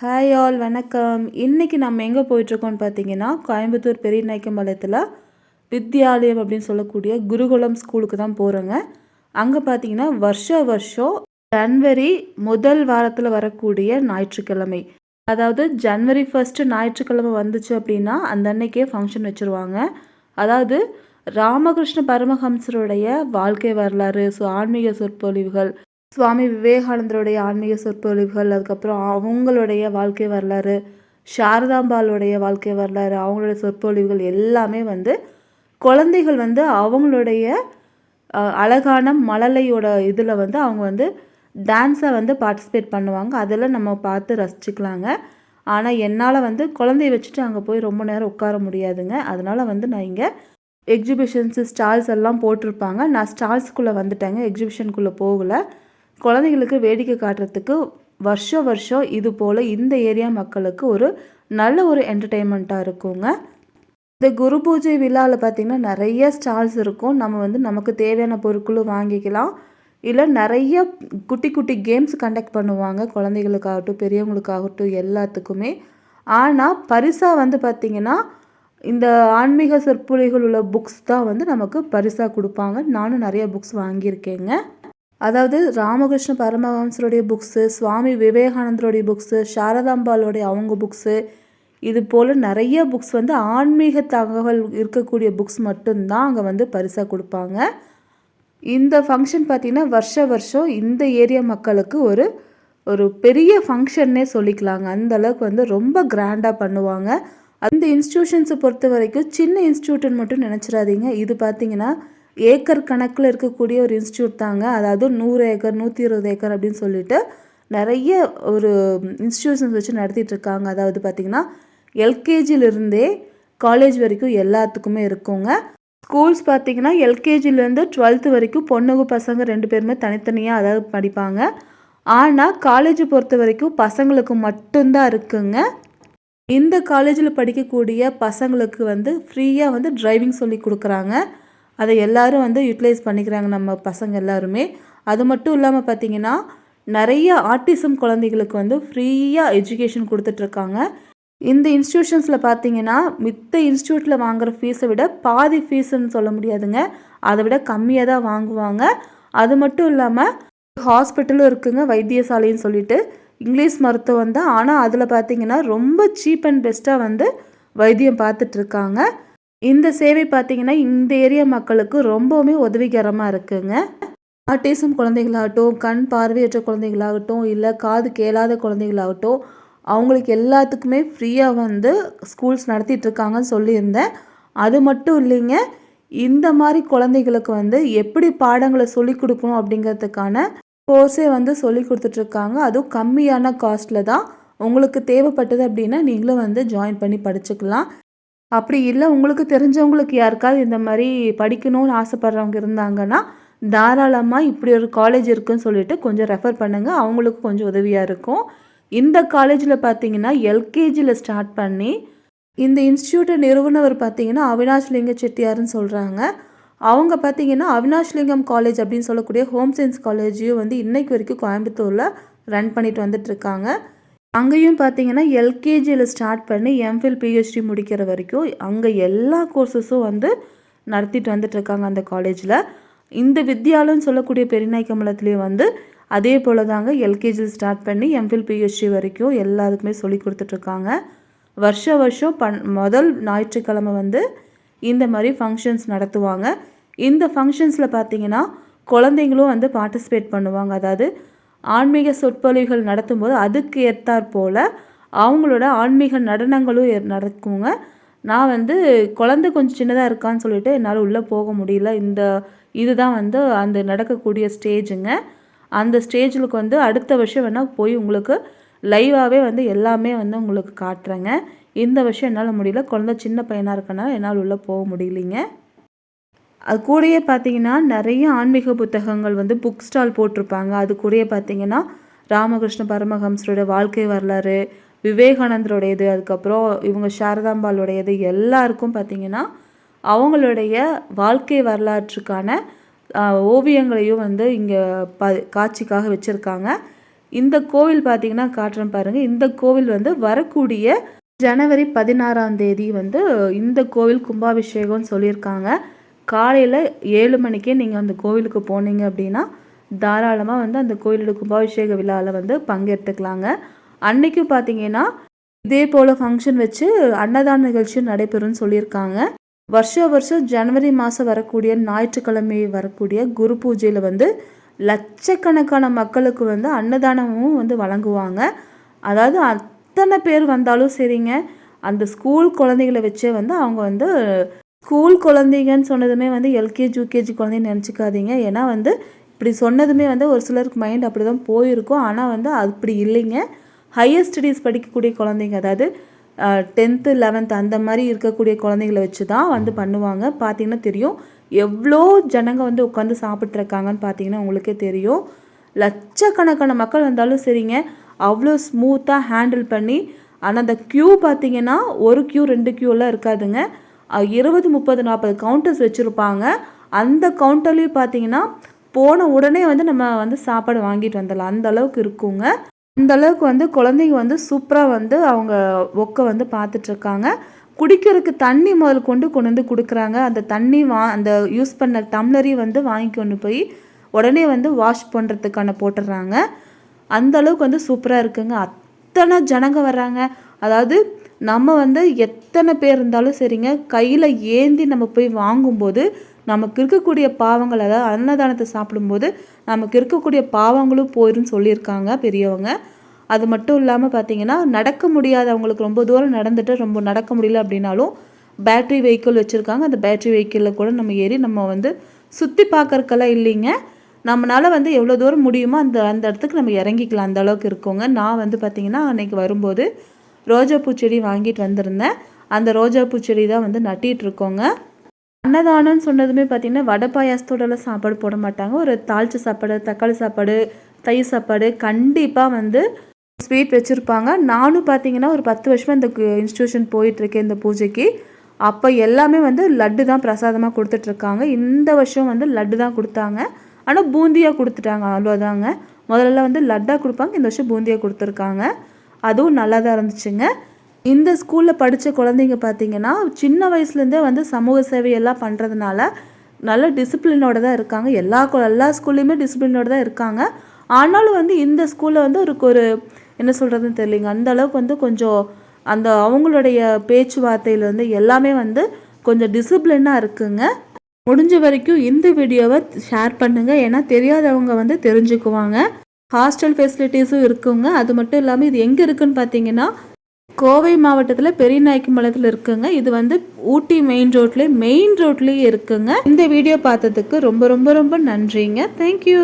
Hi all வணக்கம். இன்றைக்கி நம்ம எங்கே போயிட்டுருக்கோம்னு பார்த்தீங்கன்னா கோயம்புத்தூர் பெரிய நாய்க்கம்பாளையத்தில் வித்யாலயம் அப்படின்னு சொல்லக்கூடிய குருகுலம் ஸ்கூலுக்கு தான் போகிறோங்க அங்கே பார்த்தீங்கன்னா வருஷ வருஷம் ஜன்வரி முதல் வாரத்தில் வரக்கூடிய ஞாயிற்றுக்கிழமை. அதாவது ஜன்வரி ஃபஸ்ட்டு ஞாயிற்றுக்கிழமை வந்துச்சு அப்படின்னா அந்த அன்னைக்கே ஃபங்க்ஷன் வச்சுருவாங்க. அதாவது ராமகிருஷ்ண பரமஹம்சருடைய வாழ்க்கை வரலாறு ஸோ ஆன்மீக சொற்பொழிவுகள் சுவாமி விவேகானந்தருடைய ஆன்மீக சொற்பொழிவுகள் அதுக்கப்புறம் அவங்களுடைய வாழ்க்கை வரலாறு சாரதாம்பாளுடைய வாழ்க்கை வரலாறு அவங்களுடைய சொற்பொழிவுகள் எல்லாமே வந்து குழந்தைகள் வந்து அவங்களுடைய அழகான மழலையோட இதில் வந்து அவங்க வந்து டான்ஸை வந்து பார்ட்டிசிபேட் பண்ணுவாங்க. அதில் நம்ம பார்த்து ரசிச்சுக்கலாங்க. ஆனால் என்னால் வந்து குழந்தைய வச்சுட்டு அங்கே போய் ரொம்ப நேரம் உட்கார முடியாதுங்க. அதனால் வந்து நான் இங்கே எக்ஸிபிஷன்ஸு ஸ்டால்ஸ் எல்லாம் போட்டிருப்பாங்க. நான் ஸ்டால்ஸ்குள்ளே வந்துட்டேங்க. எக்ஸிபிஷனுக்குள்ளே போகலை. குழந்தைங்களுக்கு வேடிக்கை காட்டுறதுக்கு வருஷம் வருஷம் இது போல் இந்த ஏரியா மக்களுக்கு ஒரு நல்ல ஒரு என்டர்டெயின்மெண்ட்டாக இருக்குங்க. இந்த குரு பூஜை விழாவில் பார்த்திங்கன்னா நிறைய ஸ்டால்ஸ் இருக்கும். நம்ம வந்து நமக்கு தேவையான பொருட்களும் வாங்கிக்கலாம். இல்லை நிறைய குட்டி குட்டி கேம்ஸ் கண்டக்ட் பண்ணுவாங்க. குழந்தைகளுக்காகட்டும் பெரியவங்களுக்காகட்டும் எல்லாத்துக்குமே. ஆனால் பரிசாக வந்து பார்த்திங்கன்னா இந்த ஆன்மீக சொற்பொழிகள் உள்ள புக்ஸ் தான் வந்து நமக்கு பரிசாக கொடுப்பாங்க. நானும் நிறைய புக்ஸ் வாங்கியிருக்கேங்க. அதாவது ராமகிருஷ்ண பரமஹம்சருடைய புக்ஸு சுவாமி விவேகானந்தருடைய புக்ஸு சாரதாம்பாளுடைய அவங்க புக்ஸு இது போல் நிறைய புக்ஸ் வந்து ஆன்மீக தகவல் இருக்கக்கூடிய புக்ஸ் மட்டும்தான் அங்கே வந்து பரிசாக கொடுப்பாங்க. இந்த ஃபங்க்ஷன் பார்த்திங்கன்னா வருஷ வருஷம் இந்த ஏரியா மக்களுக்கு ஒரு ஒரு பெரிய ஃபங்க்ஷன்னே சொல்லிக்கலாங்க. அந்த அளவுக்கு வந்து ரொம்ப கிராண்டாக பண்ணுவாங்க. அந்த இன்ஸ்டியூஷன்ஸை பொறுத்த வரைக்கும் சின்ன இன்ஸ்டியூட்டன் மட்டும் நினச்சிடாதீங்க. இது பார்த்திங்கன்னா ஏக்கர் கணக்கில் இருக்கக்கூடிய ஒரு இன்ஸ்டியூட் தாங்க. அதாவது நூறு ஏக்கர் நூற்றி இருபது ஏக்கர் அப்படின்னு சொல்லிட்டு நிறைய ஒரு இன்ஸ்டியூஷன்ஸ் வச்சு நடத்திட்டு இருக்காங்க. அதாவது பார்த்திங்கன்னா எல்கேஜிலிருந்தே காலேஜ் வரைக்கும் எல்லாத்துக்குமே இருக்குங்க. ஸ்கூல்ஸ் பார்த்திங்கன்னா எல்கேஜிலேருந்து டுவெல்த்து வரைக்கும் பொண்ணுங்க பசங்க ரெண்டு பேருமே தனித்தனியாக அதாவது படிப்பாங்க. ஆனால் காலேஜ் பொறுத்த வரைக்கும் பசங்களுக்கு மட்டும்தான் இருக்குங்க. இந்த காலேஜில் படிக்கக்கூடிய பசங்களுக்கு வந்து ஃப்ரீயாக வந்து டிரைவிங் சொல்லி கொடுக்குறாங்க. அதை எல்லோரும் வந்து யூட்டிலைஸ் பண்ணிக்கிறாங்க நம்ம பசங்க எல்லாருமே. அது மட்டும் இல்லாமல் பார்த்தீங்கன்னா நிறைய ஆர்டிசம் குழந்தைகளுக்கு வந்து ஃப்ரீயாக எஜுகேஷன் கொடுத்துட்ருக்காங்க. இந்த இன்ஸ்டியூஷன்ஸில் பார்த்தீங்கன்னா மித்த இன்ஸ்டியூட்டில் வாங்குகிற ஃபீஸை விட பாதி ஃபீஸுன்னு சொல்ல முடியாதுங்க. அதை விட கம்மியாக தான் வாங்குவாங்க. அது மட்டும் இல்லாமல் ஹாஸ்பிட்டலும் இருக்குங்க வைத்தியசாலைன்னு சொல்லிட்டு. இங்கிலீஷ் மருத்துவம் தான். ஆனால் அதில் பார்த்தீங்கன்னா ரொம்ப சீப் அண்ட் பெஸ்ட்டாக வந்து வைத்தியம் பார்த்துட்ருக்காங்க இந்த சேவை பார்த்தீங்கன்னா இந்த ஏரியா மக்களுக்கு ரொம்பவுமே உதவிகரமாக இருக்குங்க. ஆட்டிசம் குழந்தைகளாகட்டும் கண் பார்வையற்ற குழந்தைகளாகட்டும் இல்லை காது கேளாத குழந்தைகளாகட்டும் அவங்களுக்கு எல்லாத்துக்குமே ஃப்ரீயாக வந்து ஸ்கூல்ஸ் நடத்திட்டுருக்காங்கன்னு சொல்லியிருந்தேன். அது மட்டும் இல்லைங்க இந்த மாதிரி குழந்தைகளுக்கு வந்து எப்படி பாடங்களை சொல்லிக் கொடுக்கணும் அப்படிங்கிறதுக்கான கோர்ஸே வந்து சொல்லி கொடுத்துட்ருக்காங்க அதுவும் கம்மியான காஸ்ட்டில் தான். உங்களுக்கு தேவைப்பட்டது அப்படின்னா நீங்களும் வந்து ஜாயின் பண்ணி படிச்சுக்கலாம். அப்படி இல்லை உங்களுக்கு தெரிஞ்சவங்களுக்கு யாருக்காவது இந்த மாதிரி படிக்கணும்னு ஆசைப்பட்றவங்க இருந்தாங்கன்னா தாராளமாக இப்படி ஒரு காலேஜ் இருக்குன்னு சொல்லிட்டு கொஞ்சம் ரெஃபர் பண்ணுங்கள் அவங்களுக்கு கொஞ்சம் உதவியாக இருக்கும். இந்த காலேஜில் பார்த்தீங்கன்னா எல்கேஜியில் ஸ்டார்ட் பண்ணி இந்த இன்ஸ்டியூட்டை நிறுவனவர் பார்த்தீங்கன்னா அவினாஷ் லிங்க செட்டியார்னு சொல்கிறாங்க அவங்க பார்த்தீங்கன்னா அவினாஷ் லிங்கம் காலேஜ் அப்படின்னு சொல்லக்கூடிய ஹோம் சயின்ஸ் காலேஜையும் வந்து இன்றைக்கு வரைக்கும் கோயம்புத்தூரில் ரன் பண்ணிட்டு வந்துட்டுருக்காங்க இருக்காங்க. அங்கேயும் பார்த்தீங்கன்னா எல்கேஜியில் ஸ்டார்ட் பண்ணி எம்ஃபில் பிஹெச்டி முடிக்கிற வரைக்கும் அங்கே எல்லா கோர்சஸும் வந்து நடத்திட்டு வந்துட்டுருக்காங்க அந்த காலேஜில். இந்த வித்யாலன்னு சொல்லக்கூடிய பெரியநாய்க்கம்பலத்துலேயும் வந்து அதே போல் தாங்க எல்கேஜியில் ஸ்டார்ட் பண்ணி எம்ஃபில் பிஹெச்டி வரைக்கும் எல்லாத்துக்குமே சொல்லி கொடுத்துட்ருக்காங்க வருஷ வருஷம் பண் முதல் ஞாயிற்றுக்கிழமை வந்து இந்த மாதிரி ஃபங்க்ஷன்ஸ் நடத்துவாங்க. இந்த ஃபங்க்ஷன்ஸில் பார்த்தீங்கன்னா குழந்தைங்களும் வந்து பார்ட்டிசிபேட் பண்ணுவாங்க. அதாவது ஆன்மீக சொற்பொழிவுகள் நடத்தும்போது அதுக்கு ஏற்றாற் போல் அவங்களோட ஆன்மீக நடனங்களும் நடக்குங்க. நான் வந்து குழந்தை கொஞ்சம் சின்னதாக இருக்கான்னு சொல்லிட்டு என்னால் உள்ளே போக முடியல. இந்த இதுதான் வந்து அந்த நடக்கக்கூடிய ஸ்டேஜுங்க. அந்த ஸ்டேஜுக்கு வந்து அடுத்த வருஷம் வேணால் போய் உங்களுக்கு லைவாகவே வந்து எல்லாமே வந்து உங்களுக்கு காட்டுறேங்க. இந்த வருஷம் என்னால் முடியல. குழந்தை சின்ன பையனாக இருக்கனால என்னால் உள்ளே போக முடியலைங்க. அது கூடயே பார்த்தீங்கன்னா நிறைய ஆன்மீக புத்தகங்கள் வந்து புக் ஸ்டால் போட்டிருப்பாங்க. அது கூடயே பார்த்தீங்கன்னா ராமகிருஷ்ண பரமஹம்சரோட வாழ்க்கை வரலாறு விவேகானந்தருடையது அதுக்கப்புறம் இவங்க சாரதாம்பாளுடையது எல்லாருக்கும் பார்த்தீங்கன்னா அவங்களுடைய வாழ்க்கை வரலாற்றுக்கான ஓவியங்களையும் வந்து இங்கே ப காட்சிக்காக வச்சுருக்காங்க. இந்த கோவில் பார்த்தீங்கன்னா காட்டுறேன் பாருங்கள் இந்த கோவில் வந்து வரக்கூடிய ஜனவரி பதினாறாம் தேதி வந்து இந்த கோவில் கும்பாபிஷேகம்னு சொல்லியிருக்காங்க. காலையில் ஏழு மணிக்கே நீங்கள் அந்த கோவிலுக்கு போனீங்க அப்படின்னா தாராளமாக வந்து அந்த கோயிலோட கும்பாபிஷேக விழாவில் வந்து பங்கெடுத்துக்கலாங்க அன்னைக்கும் பார்த்தீங்கன்னா இதே போல் ஃபங்க்ஷன் வச்சு அன்னதான நிகழ்ச்சியும் நடைபெறும்னு சொல்லியிருக்காங்க. வருஷ வருஷம் ஜனவரி மாதம் வரக்கூடிய ஞாயிற்றுக்கிழமை வரக்கூடிய குரு பூஜையில் வந்து லட்சக்கணக்கான மக்களுக்கு வந்து அன்னதானமும் வந்து வழங்குவாங்க. அதாவது அத்தனை பேர் வந்தாலும் சரிங்க அந்த ஸ்கூல் குழந்தைகளை வச்சே வந்து அவங்க வந்து ஸ்கூல் குழந்தைங்கன்னு சொன்னதுமே வந்து எல்கேஜி யூகேஜி குழந்தைன்னு நினச்சிக்காதீங்க. ஏன்னா வந்து இப்படி சொன்னதுமே வந்து ஒரு சிலருக்கு மைண்ட் அப்படி தான் போயிருக்கும். ஆனால் வந்து அப்படி இல்லைங்க. ஹையர் ஸ்டடீஸ் படிக்கக்கூடிய குழந்தைங்க அதாவது டென்த்து லெவன்த் அந்த மாதிரி இருக்கக்கூடிய குழந்தைங்களை வச்சு தான் வந்து பண்ணுவாங்க. பார்த்தீங்கன்னா தெரியும். எவ்வளோ ஜனங்க வந்து உட்காந்து சாப்பிட்ருக்காங்கன்னு பார்த்தீங்கன்னா உங்களுக்கே தெரியும். லட்சக்கணக்கான மக்கள் வந்தாலும் சரிங்க. அவ்வளோ ஸ்மூத்தாக ஹேண்டில் பண்ணி ஆனால் அந்த க்யூ பார்த்தீங்கன்னா ஒரு க்யூ ரெண்டு க்யூலாம் இருக்காதுங்க. இருபது முப்பது நாற்பது கவுண்டர்ஸ் வச்சுருப்பாங்க. அந்த கவுண்டர்லேயும் பார்த்தீங்கன்னா போன உடனே வந்து நம்ம வந்து சாப்பாடு வாங்கிட்டு வந்துடலாம். அந்த அளவுக்கு இருக்குங்க. அந்த அளவுக்கு வந்து குழந்தைங்க வந்து சூப்பராக வந்து அவங்க ஒக்க வந்து பார்த்துட்ருக்காங்க குடிக்கிறதுக்கு தண்ணி முதல் கொண்டு கொண்டு வந்து கொடுக்குறாங்க. அந்த தண்ணி வா அந்த யூஸ் பண்ண டம்ளரையும் வந்து வாங்கி கொண்டு போய் உடனே வந்து வாஷ் பண்ணுறதுக்கான போட்டுடுறாங்க. அந்த அளவுக்கு வந்து சூப்பராக இருக்குங்க. அத்தனை ஜனங்க வர்றாங்க. அதாவது நம்ம வந்து எத்தனை பேர் இருந்தாலும் சரிங்க கையில் ஏந்தி நம்ம போய் வாங்கும்போது நமக்கு இருக்கக்கூடிய பாவங்கள் அதாவது அன்னதானத்தை சாப்பிடும்போது நமக்கு இருக்கக்கூடிய பாவங்களும் போயிருன்னு சொல்லியிருக்காங்க பெரியவங்க. அது மட்டும் இல்லாமல் பார்த்தீங்கன்னா நடக்க முடியாதவங்களுக்கு ரொம்ப தூரம் நடந்துட்டு ரொம்ப நடக்க முடியல அப்படின்னாலும் பேட்ரி வெஹிக்கிள் வச்சுருக்காங்க. அந்த பேட்ரி வெஹிக்கிளில் கூட நம்ம ஏறி நம்ம வந்து சுற்றி பார்க்கறக்கெல்லாம் இல்லைங்க. நம்மளால் வந்து எவ்வளோ தூரம் முடியுமோ அந்த அந்த இடத்துக்கு நம்ம இறங்கிக்கலாம். அந்த அளவுக்கு இருக்கோங்க. நான் வந்து பார்த்திங்கன்னா அன்னைக்கு வரும்போது ரோஜாப்பூ செடி வாங்கிட்டு வந்திருந்தேன். அந்த ரோஜாப்பூ செடி தான் வந்து நட்டிட்டு இருக்கோங்க. அன்னதானம்னு சொன்னதுமே பார்த்தீங்கன்னா வடை பாயாசத்தோடலாம் சாப்பாடு போட மாட்டாங்க. ஒரு தாளிச்ச சாப்பாடு தக்காளி சாப்பாடு தயிர் சாப்பாடு கண்டிப்பாக வந்து ஸ்வீட் வச்சுருப்பாங்க. நானும் பார்த்தீங்கன்னா ஒரு பத்து வருஷமாக இந்த இன்ஸ்டியூஷன் போயிட்டுருக்கேன் இந்த பூஜைக்கு. அப்போ எல்லாமே வந்து லட்டு தான் பிரசாதமாக கொடுத்துட்ருக்காங்க இந்த வருஷம் வந்து லட்டு தான் கொடுத்தாங்க. ஆனால் பூந்தியாக கொடுத்துட்டாங்க. அவ்வளோதாங்க முதல்ல வந்து லட்டாக கொடுப்பாங்க. இந்த வருஷம் பூந்தியாக கொடுத்துருக்காங்க. அதுவும் நல்லா தான் இருந்துச்சுங்க. இந்த ஸ்கூலில் படித்த குழந்தைங்க பார்த்தீங்கன்னா சின்ன வயசுலேருந்தே வந்து சமூக சேவையெல்லாம் பண்ணுறதுனால நல்ல டிசிப்ளினோட தான் இருக்காங்க. எல்லா எல்லா ஸ்கூல்லையுமே டிசிப்ளினோட தான் இருக்காங்க. ஆனாலும் வந்து இந்த ஸ்கூலில் வந்து ஒரு ஒரு என்ன சொல்கிறதுன்னு தெரியலைங்க. அந்த அளவுக்கு வந்து கொஞ்சம் அந்த அவங்களுடைய பேச்சுவார்த்தையிலேருந்து எல்லாமே வந்து கொஞ்சம் டிசிப்ளினாக இருக்குங்க. முடிஞ்ச வரைக்கும் இந்த வீடியோவை ஷேர் பண்ணுங்கள் ஏன்னா தெரியாதவங்க வந்து தெரிஞ்சுக்குவாங்க. ஹாஸ்டல் ஃபெசிலிட்டிஸும் இருக்குங்க. அது மட்டும் இல்லாமல் இது எங்கே இருக்குன்னு பார்த்தீங்கன்னா கோவை மாவட்டத்தில் பெரியநாயக்கம்பாளையத்தில் இருக்குங்க. இது வந்து ஊட்டி மெயின் ரோட்லேயே மெயின் ரோட்லேயே இருக்குங்க. இந்த வீடியோ பார்த்ததுக்கு ரொம்ப ரொம்ப ரொம்ப நன்றிங்க. தேங்க்யூ